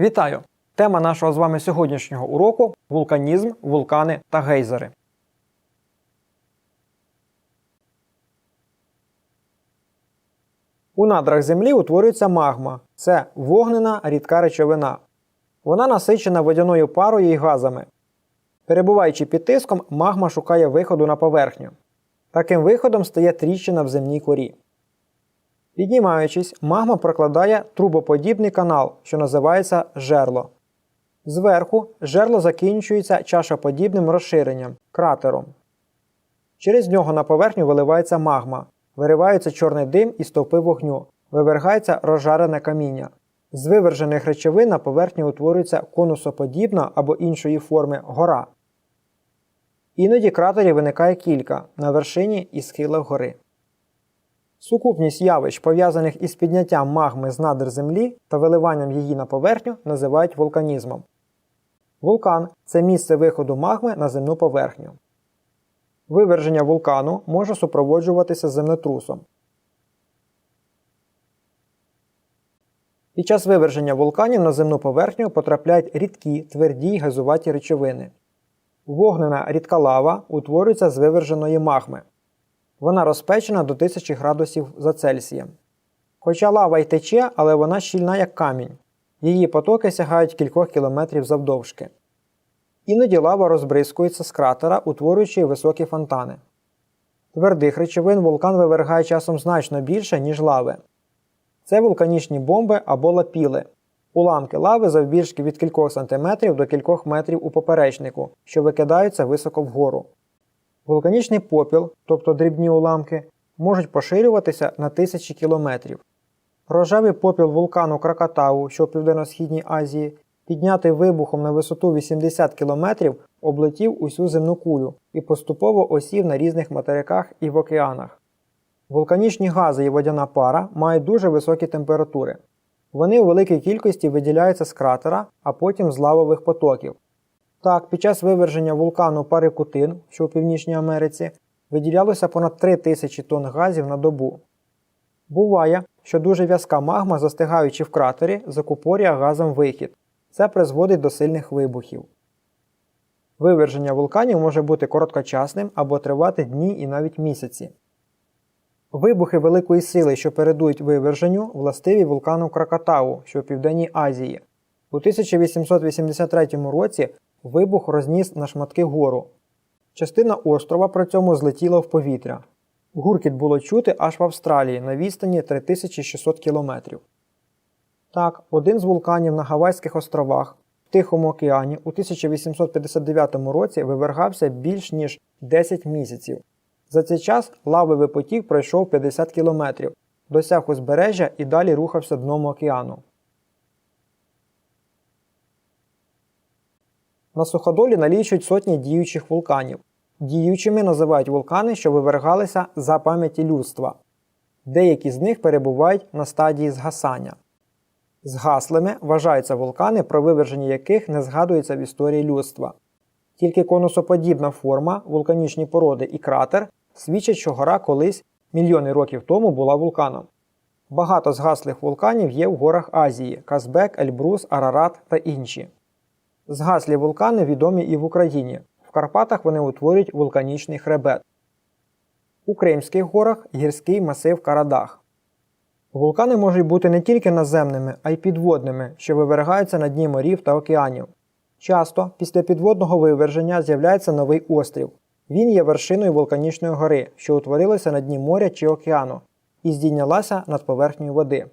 Вітаю! Тема нашого з вами сьогоднішнього уроку вулканізм, вулкани та гейзери. У надрах Землі утворюється магма. Це вогнена рідка речовина. Вона насичена водяною парою і газами. Перебуваючи під тиском, магма шукає виходу на поверхню. Таким виходом стає тріщина в земній корі. Піднімаючись, магма прокладає трубоподібний канал, що називається жерло. Зверху жерло закінчується чашоподібним розширенням кратером. Через нього на поверхню виливається магма, виривається чорний дим і стовпи вогню, вивергається розжарене каміння. З вивержених речовин на поверхні утворюється конусоподібна або іншої форми гора. Іноді кратерів виникає кілька на вершині і схилах гори. Сукупність явищ, пов'язаних із підняттям магми з надр землі та виливанням її на поверхню, називають вулканізмом. Вулкан це місце виходу магми на земну поверхню. Виверження вулкану може супроводжуватися землетрусом. Під час виверження вулканів на земну поверхню потрапляють рідкі, тверді й газуваті речовини. Вогнена рідка лава утворюється з виверженої магми. Вона розпечена до 1000 градусів за Цельсієм. Хоча лава й тече, але вона щільна як камінь. Її потоки сягають кількох кілометрів завдовжки. Іноді лава розбризкується з кратера, утворюючи високі фонтани. Твердих речовин вулкан вивергає часом значно більше, ніж лави. Це вулканічні бомби або лапіли. Уламки лави завбільшки від кількох сантиметрів до кількох метрів у поперечнику, що викидаються високо вгору. Вулканічний попіл, тобто дрібні уламки, можуть поширюватися на тисячі кілометрів. Рожевий попіл вулкану Кракатау, що в Південно-Східній Азії, піднятий вибухом на висоту 80 км, облетів усю земну кулю і поступово осів на різних материках і в океанах. Вулканічні гази і водяна пара мають дуже високі температури. Вони у великій кількості виділяються з кратера, а потім з лавових потоків. Так, під час виверження вулкану Парикутин, що у Північній Америці, виділялося понад 3 тисячі тонн газів на добу. Буває, що дуже в'язка магма, застигаючи в кратері, закупорює газом вихід. Це призводить до сильних вибухів. Виверження вулканів може бути короткочасним або тривати дні і навіть місяці. Вибухи великої сили, що передують виверженню, властиві вулкану Кракатау, що в Південній Азії. У 1883 році вибух розніс на шматки гору. Частина острова при цьому злетіла в повітря. Гуркіт було чути аж в Австралії на відстані 3600 км. Так, один з вулканів на Гавайських островах в Тихому океані у 1859 році вивергався більш ніж 10 місяців. За цей час лавовий потік пройшов 50 км, досяг узбережжя і далі рухався дном океану. На суходолі налічують сотні діючих вулканів. Діючими називають вулкани, що вивергалися за пам'яті людства. Деякі з них перебувають на стадії згасання. Згаслими вважаються вулкани, про виверження яких не згадується в історії людства. Тільки конусоподібна форма, вулканічні породи і кратер свідчать, що гора колись мільйони років тому була вулканом. Багато згаслих вулканів є в горах Азії Казбек, Ельбрус, Арарат та інші. Згаслі вулкани відомі і в Україні. В Карпатах вони утворюють вулканічний хребет. У Кримських горах гірський масив Карадах. Вулкани можуть бути не тільки наземними, а й підводними, що вивергаються на дні морів та океанів. Часто після підводного виверження з'являється новий острів. Він є вершиною вулканічної гори, що утворилася на дні моря чи океану, і здійнялася над поверхнею води.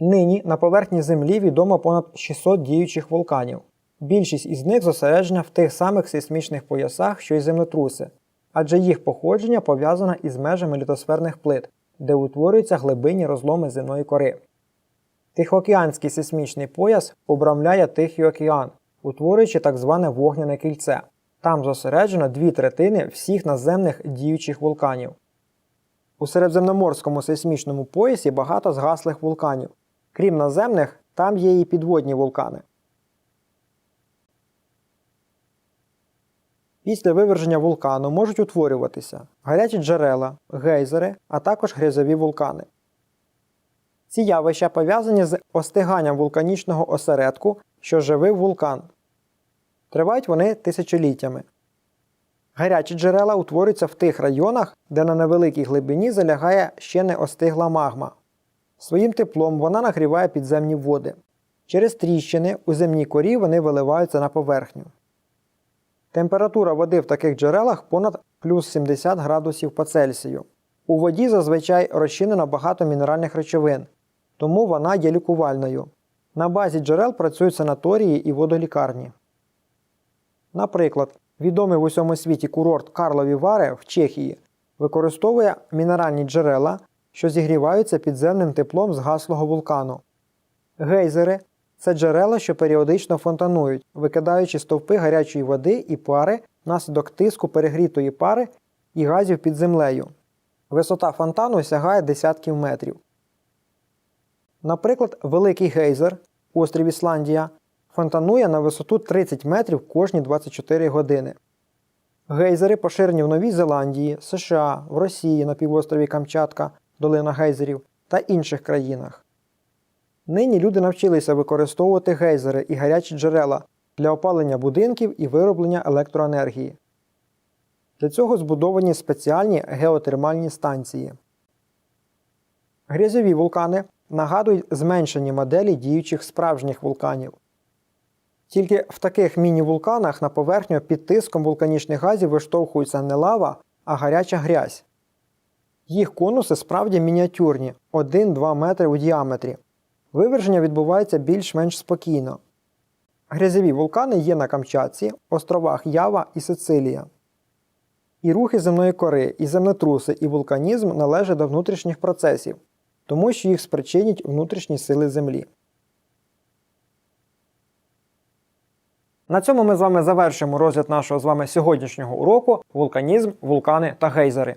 Нині на поверхні Землі відомо понад 600 діючих вулканів. Більшість із них зосереджена в тих самих сейсмічних поясах, що й землетруси, адже їх походження пов'язане із межами літосферних плит, де утворюються глибинні розломи земної кори. Тихоокеанський сейсмічний пояс обрамляє Тихий океан, утворюючи так зване вогняне кільце. Там зосереджено дві третини всіх наземних діючих вулканів. У середземноморському сейсмічному поясі багато згаслих вулканів. Крім наземних, там є і підводні вулкани. Після виверження вулкану можуть утворюватися гарячі джерела, гейзери, а також грязові вулкани. Ці явища пов'язані з остиганням вулканічного осередку, що живив вулкан. Тривають вони тисячоліттями. Гарячі джерела утворюються в тих районах, де на невеликій глибині залягає ще не остигла магма. Своїм теплом вона нагріває підземні води. Через тріщини у земній корі вони виливаються на поверхню. Температура води в таких джерелах понад плюс 70 градусів по Цельсію. У воді зазвичай розчинено багато мінеральних речовин, тому вона є лікувальною. На базі джерел працюють санаторії і водолікарні. Наприклад, відомий в усьому світі курорт Карлові Вари в Чехії використовує мінеральні джерела, що зігріваються підземним теплом з гаслого вулкану. Гейзери це джерела, що періодично фонтанують, викидаючи стовпи гарячої води і пари внаслідок тиску перегрітої пари і газів під землею. Висота фонтану сягає десятків метрів. Наприклад, великий гейзер, острів Ісландія, фонтанує на висоту 30 метрів кожні 24 години. Гейзери поширені в Новій Зеландії, США, в Росії на півострові Камчатка, долина гейзерів та інших країнах. Нині люди навчилися використовувати гейзери і гарячі джерела для опалення будинків і вироблення електроенергії. Для цього збудовані спеціальні геотермальні станції. Грязьові вулкани нагадують зменшені моделі діючих справжніх вулканів. Тільки в таких міні-вулканах на поверхню під тиском вулканічних газів виштовхується не лава, а гаряча грязь. Їх конуси справді мініатюрні 1-2 метри у діаметрі. Виверження відбувається більш-менш спокійно. Грязьові вулкани є на Камчатці, островах Ява і Сицилія. І рухи земної кори, і землетруси, і вулканізм належать до внутрішніх процесів, тому що їх спричинять внутрішні сили Землі. На цьому ми з вами завершимо розгляд нашого з вами сьогоднішнього уроку вулканізм, вулкани та гейзери.